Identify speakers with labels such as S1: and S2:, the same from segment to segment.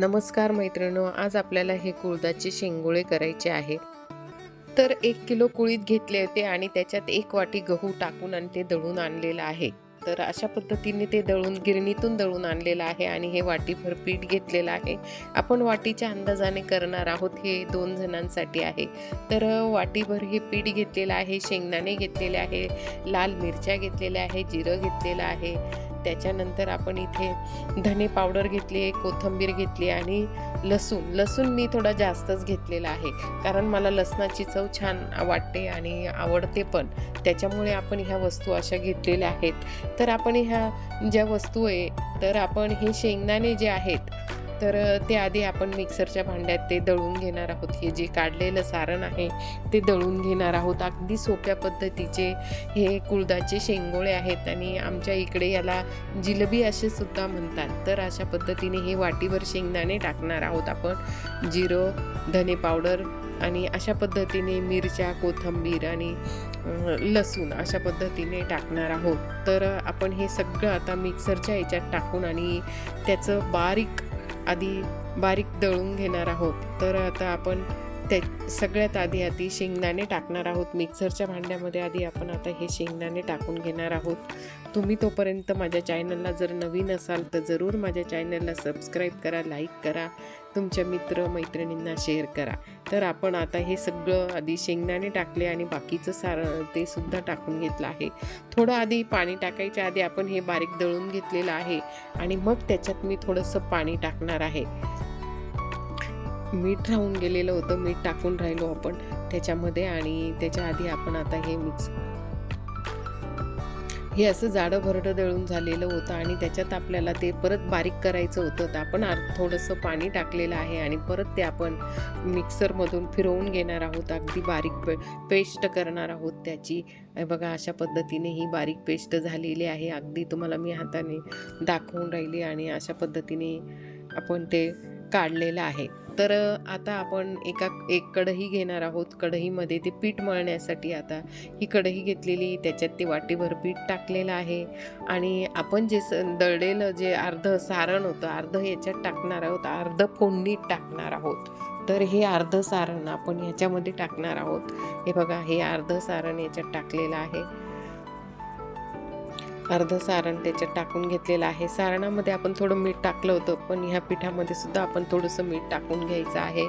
S1: नमस्कार मैत्रिणो आज आपल्याला हे कुळदाचे शेंगोळे करायचे आहे. तर एक किलो कुळीत घेतले होते आणि त्याच्यात एक वाटी गहू टाकून आणि ते दळून आणलेलं आहे. तर अशा पद्धतीने ते दळून गिरणीतून दळून आणलेलं आहे आणि हे वाटीभर पीठ घेतलेलं आहे. आपण वाटीच्या अंदाजाने करणार आहोत हे दोन जणांसाठी आहे. तर वाटीभर हे पीठ घेतलेलं आहे शेंगदाणे घेतलेले आहे लाल मिरच्या घेतलेल्या आहे जिरं घेतलेलं आहे त्याच्यानंतर आपण इथे धने पावडर घेतली आहे कोथिंबीर घेतली आणि लसूण. लसूण मी थोडा जास्तच घेतलेला आहे कारण मला लसणाची चव छान वाटते आणि आवडते पण. त्याच्यामुळे आपण ह्या वस्तू अशा घेतलेल्या आहेत. तर आपण ह्या ज्या वस्तू आहे तर आपण हे शेंगदाणे जे आहेत तर ते आधी आपण मिक्सरच्या भांड्यात ते दळून घेणार आहोत. हे जे काढलेलं सारण आहे ते दळून घेणार आहोत. अगदी सोप्या पद्धतीचे हे कुळदाचे शेंगोळे आहेत आणि आमच्या इकडे याला जिलबी असे सुद्धा म्हणतात. तर अशा पद्धतीने हे वाटीवर शेंगदाणे टाकणार आहोत आपण. जिरं धने पावडर आणि अशा पद्धतीने मिरच्या कोथिंबीर आणि लसूण अशा पद्धतीने टाकणार आहोत. तर आपण हे सगळं आता मिक्सरच्या याच्यात टाकून आणि त्याचं बारीक आधी बारीक दळून घेणार आहोत. तर आता आपण त्या सगळ्यात आधी आधी शेंगदाणे टाकणार आहोत. मिक्सरच्या भांड्यामध्ये आधी आपण आता हे शेंगदाणे टाकून घेणार आहोत. तुम्ही तोपर्यंत माझ्या चॅनलला जर नवीन असाल तर जरूर माझ्या चॅनलला सबस्क्राईब करा लाईक करा. तुमच्या मित्र मैत्रिणींना शेअर करा. तर आपण आता हे सगळं आधी शेंगदाणे टाकले आणि बाकीचं सारं ते सुद्धा टाकून घेतलं आहे. थोडं आधी पाणी टाकायच्या आधी आपण हे बारीक दळून घेतलेलं आहे आणि मग त्याच्यात मी थोडंसं पाणी टाकणार आहे. मीठ राहून गेलेलं होतं मीठ टाकून राहिलो आपण त्याच्यामध्ये आणि त्याच्या आधी आपण आता हे मिक्स हे असं जाडं भरडं दळून झालेलं होतं आणि त्याच्यात आपल्याला ते परत बारीक करायचं होतं. तर आपण थोडंसं पाणी टाकलेलं आहे आणि परत ते आपण मिक्सरमधून फिरवून घेणार आहोत. अगदी बारीक पे पेस्ट करणार आहोत त्याची. बघा अशा पद्धतीने ही बारीक पेस्ट झालेली आहे. अगदी तुम्हाला मी हाताने दाखवून राहिली आणि अशा पद्धतीने आपण ते काढलेलं आहे. तर आता आपण एका एक कढई घेणार आहोत. कढईमध्ये ते पीठ मळण्यासाठी आता ही कढई घेतलेली त्याच्यात ते वाटीभर पीठ टाकलेलं आहे. आणि आपण जे स दळलेलं जे अर्ध सारण होतं अर्ध याच्यात टाकणार आहोत अर्ध फोडणीत टाकणार आहोत. तर हे अर्ध सारण आपण ह्याच्यामध्ये टाकणार आहोत. हे बघा हे अर्ध सारण याच्यात टाकलेलं आहे. अर्ध सारण त्याच्यात टाकून घेतलेलं आहे. सारणामध्ये आपण थोडं मीठ टाकलं होतं पण ह्या पिठामध्ये सुद्धा आपण थोडंसं मीठ टाकून घ्यायचं आहे.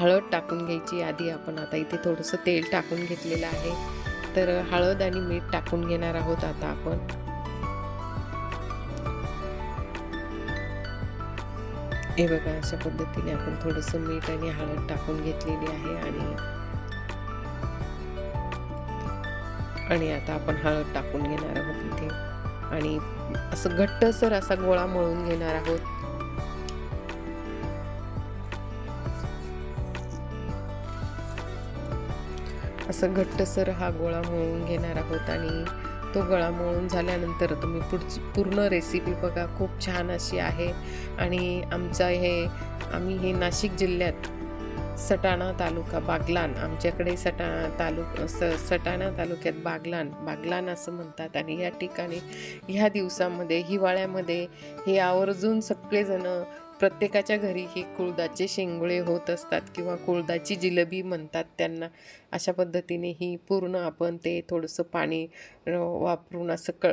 S1: हळद टाकून घ्यायची. आधी आपण आता इथे थोडंसं तेल टाकून घेतलेलं आहे. तर हळद आणि मीठ टाकून घेणार आहोत आता आपण. हे बघा अशा पद्धतीने आपण थोडंसं मीठ आणि हळद टाकून घेतलेली आहे आणि आणि आता आपण हळद टाकून घेणार आहोत. आणि असं घट्टसर असा गोळा मळून घेणार आहोत. असं घट्टसर हा गोळा मळून घेणार आहोत आणि तो गोळा मळून झाल्यानंतर तुम्ही पुढची पूर्ण रेसिपी बघा. खूप छान अशी आहे. आणि आमचा हे आम्ही हे नाशिक जिल्ह्यात सटाणा तालुका बागलान. आमच्याकडे सटा तालुक स सटाणा तालुक्यात बागलान. बागलान असं म्हणतात आणि या ठिकाणी ह्या दिवसामध्ये हिवाळ्यामध्ये हे आवर्जून सगळेजण प्रत्येकाच्या घरी ही कुळदाचे शेंगोळे होत असतात किंवा कुळदाची जिलबी म्हणतात त्यांना. अशा पद्धतीने ही पूर्ण आपण ते थोडंसं पाणी वापरून असं क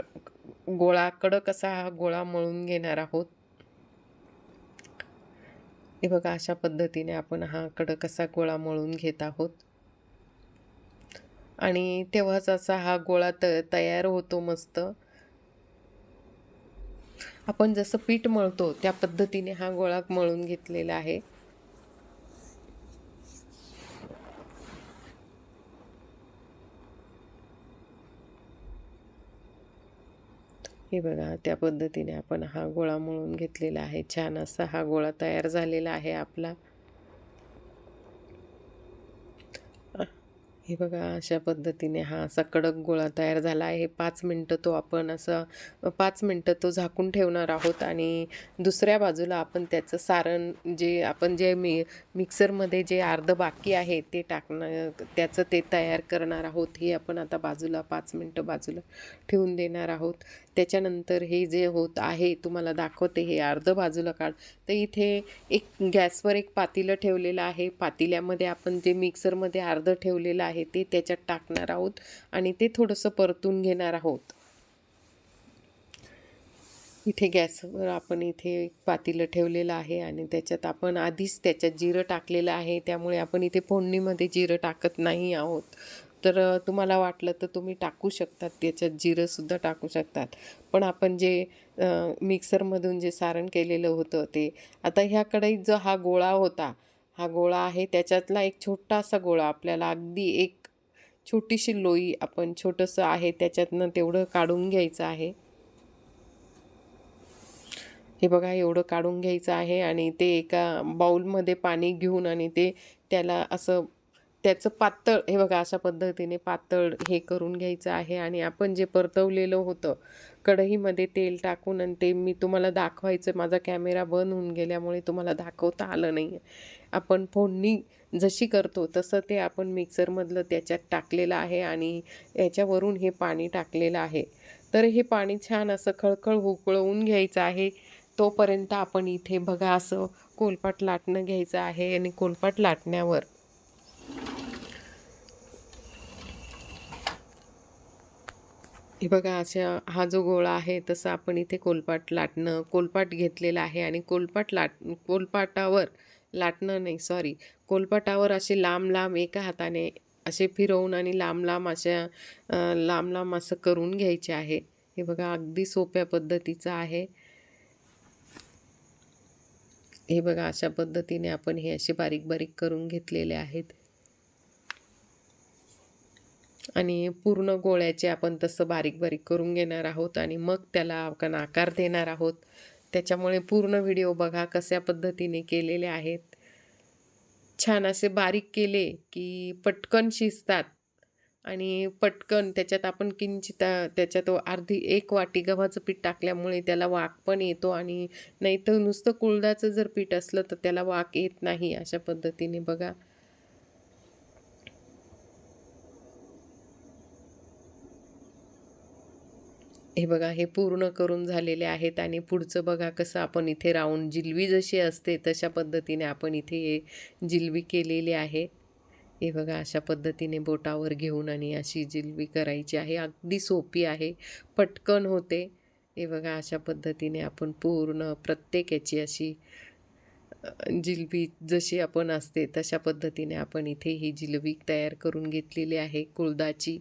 S1: गोळा कडक असा हा गोळा मळून घेणार आहोत. हे बघा अशा पद्धतीने आपण हा कडक असा गोळा मळून घेत आहोत. आणि तेव्हाच असा हा गोळा त तयार होतो मस्त. आपण जसं पीठ मळतो त्या पद्धतीने हा गोळा मळून घेतलेला आहे. हे बघा त्या पद्धतीने आपण हा गोळा मळून घेतलेला आहे. छान असा हा गोळा तयार झालेला आहे आपला. हे बघा अशा पद्धतीने हा असा कडक गोळा तयार झाला आहे. पाच मिनटं तो आपण असं पाच मिनटं तो झाकून ठेवणार आहोत आणि दुसऱ्या बाजूला आपण त्याचं सारण जे आपण जे मी मिक्सरमध्ये जे अर्ध बाकी आहे ते टाकणं त्याचं ते तयार करणार आहोत. हे आपण आता बाजूला पाच मिनटं बाजूला ठेवून देणार आहोत. त्याच्यानंतर हे जे होत आहे तुम्हाला दाखवते हे अर्ध बाजूला काढ. तर इथे एक गॅसवर एक पातेलं ठेवलेलं आहे. पातेल्यामध्ये आपण जे मिक्सरमध्ये अर्ध ठेवलेलं आहे ते त्याच्यात टाकणार आहोत आणि ते थोडंसं परतून घेणार आहोत. इथे गॅसवर आपण इथे एक पातेलं ठेवलेलं आहे आणि त्याच्यात आपण आधीच त्याच्यात जिरं टाकलेलं आहे. त्यामुळे आपण इथे फोडणीमध्ये जिरं टाकत नाही आहोत. तर तुम्हाला वाटलं तर तुम्ही टाकू शकतात त्याच्यात जिरंसुद्धा टाकू शकतात. पण आपण जे मिक्सरमधून जे सारण केलेलं होतं ते आता ह्या कढईत जो हा गोळा होता हा गोळा आहे त्याच्यातला एक छोटासा गोळा आपल्याला अगदी एक छोटीशी लोई आपण छोटंसं आहे त्याच्यातनं तेवढं काढून घ्यायचं आहे. हे बघा एवढं काढून घ्यायचं आहे आणि ते एका बाऊलमध्ये पाणी घेऊन आणि ते त्याला असं त्याचं पातळ हे बघा अशा पद्धतीने पातळ हे करून घ्यायचं आहे आणि आपण जे परतवलेलं होतं कढईमध्ये तेल टाकून आणि ते मी तुम्हाला दाखवायचं माझा कॅमेरा बंद होऊन गेल्यामुळे तुम्हाला दाखवता आलं नाही आपण फोडणी जशी करतो तसं ते आपण मिक्सरमधलं त्याच्यात टाकलेलं आहे आणि याच्यावरून हे पाणी टाकलेलं आहे. तर हे पाणी छान असं खळखळ उकळवून घ्यायचं आहे. तोपर्यंत आपण इथे बघा असं कोलपाट लाटणं घ्यायचं आहे आणि कोलपाट लाटण्यावर हे बघा अशा हा जो गोळा आहे तसं आपण इथे कोलपाट लाटणं कोलपाट घेतलेला आहे आणि कोलपाट लाट कोलपाटावर लाटणं नाही सॉरी कोलपाटावर असे लांब लांब एका हाताने असे फिरवून आणि लांब लांब अशा लांब लांब असं करून घ्यायचे आहे. हे बघा अगदी सोप्या पद्धतीचं आहे. हे बघा अशा पद्धतीने आपण हे असे बारीक बारीक करून घेतलेले आहेत. आणि पूर्ण गोळ्याचे आपण तसं बारीक बारीक करून घेणार आहोत आणि मग त्याला आपण आकार देणार आहोत. त्याच्यामुळे पूर्ण व्हिडिओ बघा कशा पद्धतीने केलेले आहेत. छान असे बारीक केले की पटकन शिजतात. आणि पटकन त्याच्यात आपण किंचित त्याच्यात अर्धी एक वाटी गव्हाचं पीठ टाकल्यामुळे त्याला वाक पण येतो आणि नाही तर नुसतं कुळदाचं जर पीठ असलं तर त्याला वाक येत नाही अशा पद्धतीने बघा. हे बघा हे पूर्ण करून झालेले आहेत आणि पुढचं बघा कसं आपण इथे राऊंड जिलबी जशी असते तशा पद्धतीने आपण इथे हे जिलबी केलेली आहे. हे बघा अशा पद्धतीने बोटावर घेऊन आणि अशी जिलबी करायची आहे. अगदी सोपी आहे. पटकन होते. हे बघा अशा पद्धतीने आपण पूर्ण प्रत्येक याची अशी जिलबी जशी आपण असते तशा पद्धतीने आपण इथे ही जिलबी तयार करून घेतलेली आहे कुळदाची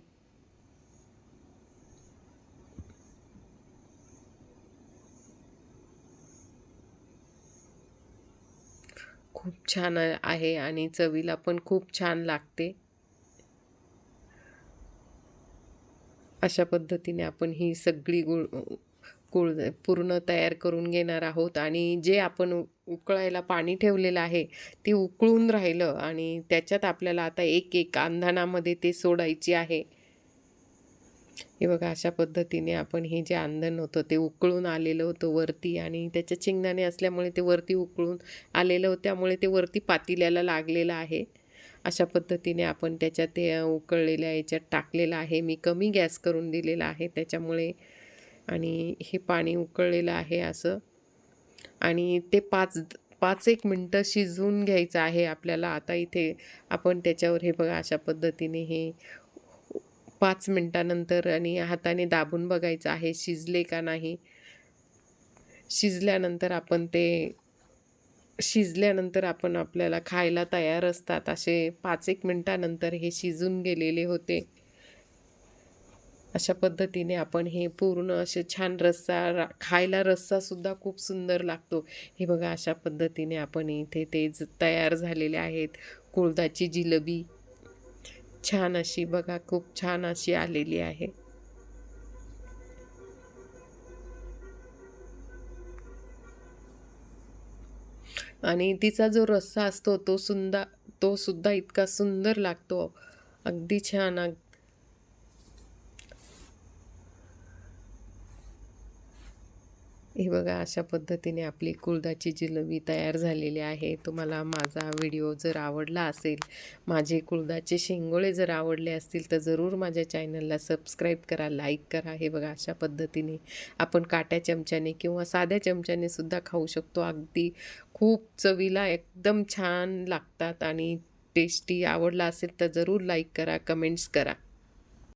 S1: खूप छान आहे आणि चवीला पण खूप छान लागते. अशा पद्धतीने आपण ही सगळी गुळ गुळ पूर्ण तयार करून घेणार आहोत आणि जे आपण उ- उकळायला पाणी ठेवलेलं आहे ते उकळून राहिलं आणि त्याच्यात आपल्याला आता एक एक अंधणामध्ये ते सोडायची आहे. हे बघा अशा पद्धतीने आपण हे जे आंधण होतं ते उकळून आलेलं होतं वरती आणि त्याच्या चिंगणाने असल्यामुळे ते वरती उकळून आलेलं होतं त्यामुळे ते वरती पातिल्याला लागलेलं आहे. अशा पद्धतीने आपण त्याच्यात ते उकळलेल्या याच्यात टाकलेलं आहे. मी कमी गॅस करून दिलेला आहे त्याच्यामुळे आणि हे पाणी उकळलेलं आहे असं. आणि ते पाच पाच एक मिनटं शिजवून घ्यायचं आहे आपल्याला. आता इथे आपण त्याच्यावर हे बघा अशा पद्धतीने हे पाच मिनटानंतर आणि हाताने दाबून बघायचं आहे शिजले का नाही. शिजल्यानंतर आपण ते शिजल्यानंतर आपण आपल्याला खायला तयार असतात. असे पाच एक मिनटानंतर हे शिजून गेलेले होते. अशा पद्धतीने आपण हे पूर्ण असे छान रस्सा रा- खायला रस्सासुद्धा खूप सुंदर लागतो. हे बघा अशा पद्धतीने आपण इथे ते ज- तयार झालेले आहेत. कुळदाची जिलबी. छान अशी बघा खूप छान अशी आलेली आहे. आणि तिचा जो रस्सा असतो तो सुंदा तो सुद्धा इतका सुंदर लागतो. अगदी छान हे बघा अशा पद्धतीने आपली कुळदाची जिलबी तयार झालेली आहे. तुम्हाला माझा व्हिडिओ जर आवडला असेल माझे कुळदाचे शेंगोळे जर आवडले असतील तर जरूर माझ्या चॅनलला सबस्क्राईब करा लाईक करा. हे बघा अशा पद्धतीने आपण काट्या चमच्याने किंवा साध्या चमच्याने सुद्धा खाऊ शकतो. अगदी खूप चवीला एकदम छान लागतात आणि टेस्टी आवडला असेल तर जरूर लाईक करा कमेंट्स करा.